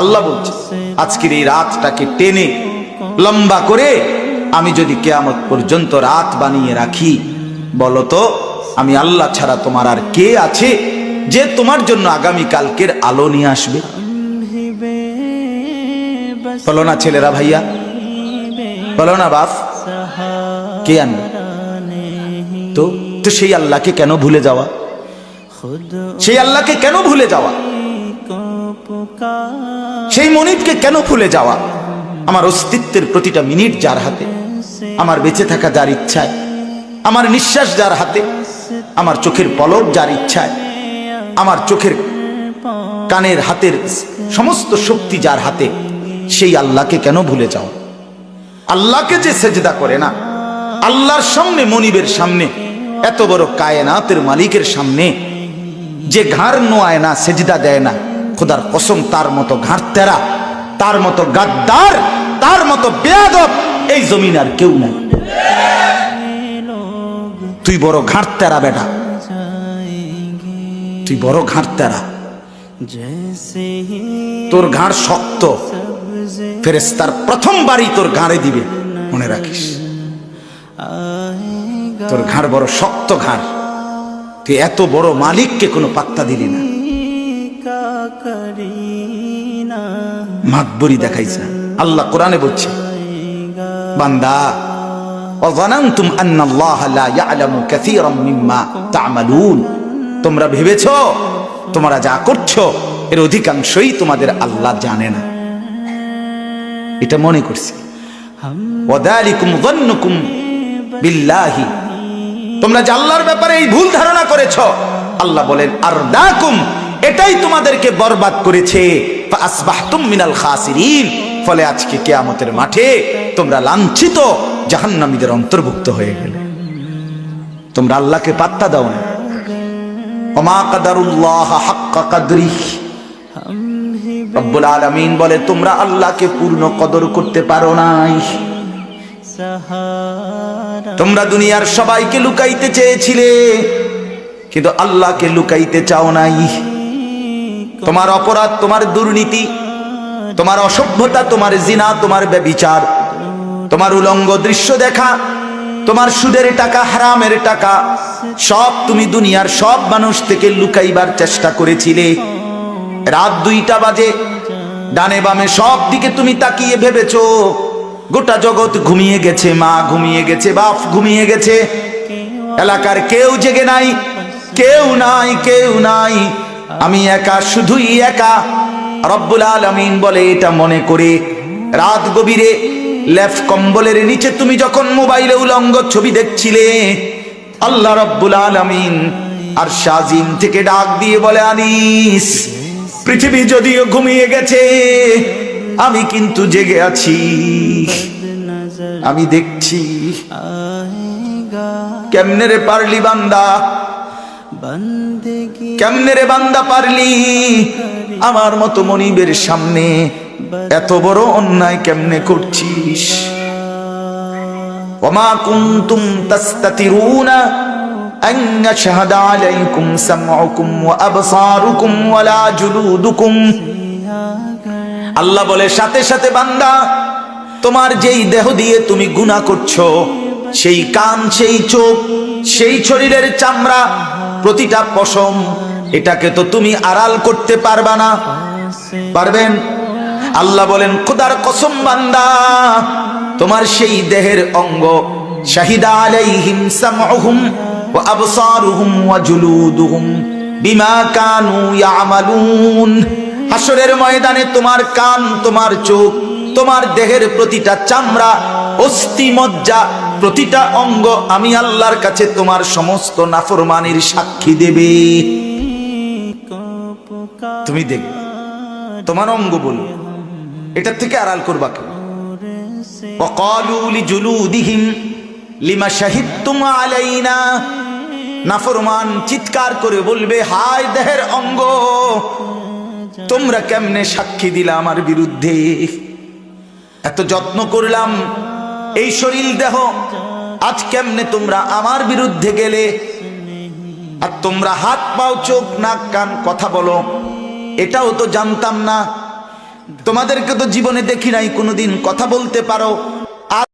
আল্লাহ বলছে, আজকের এই রাতটাকে টেনে, লম্বা করে আমি যদি কেয়ামত পর্যন্ত রাত বানিয়ে রাখি, বলো তো, আমি আল্লাহ ছাড়া তোমার আর কে আছে যে তোমার জন্য আগামী কালকের আলো নিয়ে আসবে? বলো না ছেলেরা ভাইয়া, বলো না বাপ, কে আনবে? তো তো সেই আল্লাহকে কেন ভুলে যাওয়া? সেই আল্লাহকে কেন ভুলে যাওয়া? সেই মনিতকে কেন ভুলে যাওয়া? আমার অস্তিত্বের প্রতিটা মিনিট যার হাতে, আমার বেঁচে থাকা যার ইচ্ছায়, আমার নিঃশ্বাস যার হাতে, আমার চোখের পলক যার ইচ্ছায়, আমার চোখের কানের হাতের সমস্ত শক্তি যার হাতে, সেই আল্লাহকে কেন ভুলে যাও? আল্লাহকে যে সেজদা করে না, আল্লাহর সামনে, মনিবের সামনে, এত বড় কায়নাতের মালিকের সামনে, যে ঘাড় নোয়ায় না, সেজদা দেয় না খোদার কসম, তার মতো ঘাড় তেরা মতো গাদ্দার, তার মতো বেয়াদব, এই জমিন আর কেউ নাই। তুই বড় ঘাড় তেরা বেটা। তুই বড় ঘাড় তেরা তোর ঘাড় শক্ত। ফেরেস্তার প্রথম বাড়ি তোর ঘাড়ে দিবে, মনে রাখিস। তোর ঘাড় বড় শক্ত ঘাড়। তুই এত বড় মালিককে কোনো পাত্তা দিলি না। মাতবরি দেখাইছে। আল্লাহ কোরআনে বলছে, বান্দা, অজানান্তুম আন্নাল্লাহ লা ইয়ালামু কাসীরাম মিম্মা তা'মালুন। তোমরা ভেবেছো, তোমরা যা করছ, এর অধিকাংশই তোমাদের আল্লাহ জানে না। এটা মনে করছি। ওয়াদালিকুম যন্নুকুম বিল্লাহি। তোমরা যে আল্লাহর ব্যাপারে এই ভুল ধারণা করেছ, আল্লাহ বলেন, আরদাকুম এটাই তোমাদেরকে বরবাদ করেছে। মিনাল খাসিরিন। ফলে আজকে কেয়ামতের মাঠে তোমরা লাঞ্ছিত জাহান্নামীদের অন্তর্ভুক্ত হয়ে গেলে। তোমরা আল্লাহকে পাত্তা দাও না। রব্বুল আলামিন বলে, তোমরা আল্লাহকে পূর্ণ কদর করতে পারো নাই। তোমরা দুনিয়ার সবাইকে লুকাইতে চেয়েছিলে, কিন্তু আল্লাহকে লুকাইতে চাও নাই। তোমার অপরাধ, তোমার দুর্নীতি, তোমার অসভ্যতা, তোমার জিনা, তোমার ব্যবিচার, তোমার উলঙ্গ দৃশ্য দেখা, তোমার সুদের টাকা, হারামের টাকা, সব তুমি দুনিয়ার সব মানুষ থেকে লুকাইবার চেষ্টা করেছিলে। রাত দুইটা বাজে, ডানে বামে সব দিকে তুমি তাকিয়ে ভেবেছো, গোটা জগৎ ঘুমিয়ে গেছে, মা ঘুমিয়ে গেছে, বাপ ঘুমিয়ে গেছে। এলাকার কেউ জেগে নাই, কেউ নাই কেউ নাই। আমি একা শুধুই একা। রব্বুল আলমিন বলে এটা মনে করে। রাত গভীরে লেফ কম্বলের নিচে তুমি যখন মোবাইলে উলঙ্গ ছবি দেখছিলে আল্লাহ রব্বুল আলমিন আর সাজিম থেকে ডাক দিয়ে বলে আনিস পৃথিবী যদিও ঘুমিয়ে গেছে আমি কিন্তু জেগে আছি। আমি দেখছি। কেমনে রে পারলি বান্দা? কেমনে রে বান্দা পারলি আমার মতো মনিবের সামনে এত বড় অন্যায় কেমনে করছিস وما كنتم تستترون أن يشهد عليكم سمعكم وأبصاركم ولا جلودكم আল্লাহ বলে সাথে সাথে বান্দা তোমার যেই দেহ দিয়ে তুমি গুনাহ করছো সেই কান, সেই চোখ, সেই শরীরের চামড়া, প্রতিটা পশম, এটাকে তো তুমি আড়াল করতে পারবা না। পারবেন? আল্লাহ বলেন, খুদার কসম বান্দা, তোমার সেই দেহের অঙ্গ হাসরের ময়দানে তোমার কান, তোমার চোখ, তোমার দেহের প্রতিটা চামড়া অস্থি মজ্জা প্রতিটা অঙ্গ আমি আল্লাহর কাছে তোমার সমস্ত নাফরমানির সাক্ষী দেবে। তুমি দেখ, তোমার অঙ্গ বলো, এটার থেকে আড়াল করবা কেউ জুলু জুলুদিহিম লিমা শাহিদুম আলাইনা। নাফরমান চিৎকার করে বলবে, হায় দেহের অঙ্গ, তোমরা কেমনে সাক্ষী দিলা আমার বিরুদ্ধে? এত যত্ন করলাম এই শরীর দেহ, আজ কেমনে তোমরা আমার বিরুদ্ধে গেলে? আর তোমরা হাত, পাও, চোখ, নাক, কান কথা বলো। এটাও তো জানতাম না। তোমাদেরকে তো জীবনে দেখি নাই, কোনোদিন কথা বলতে পারো।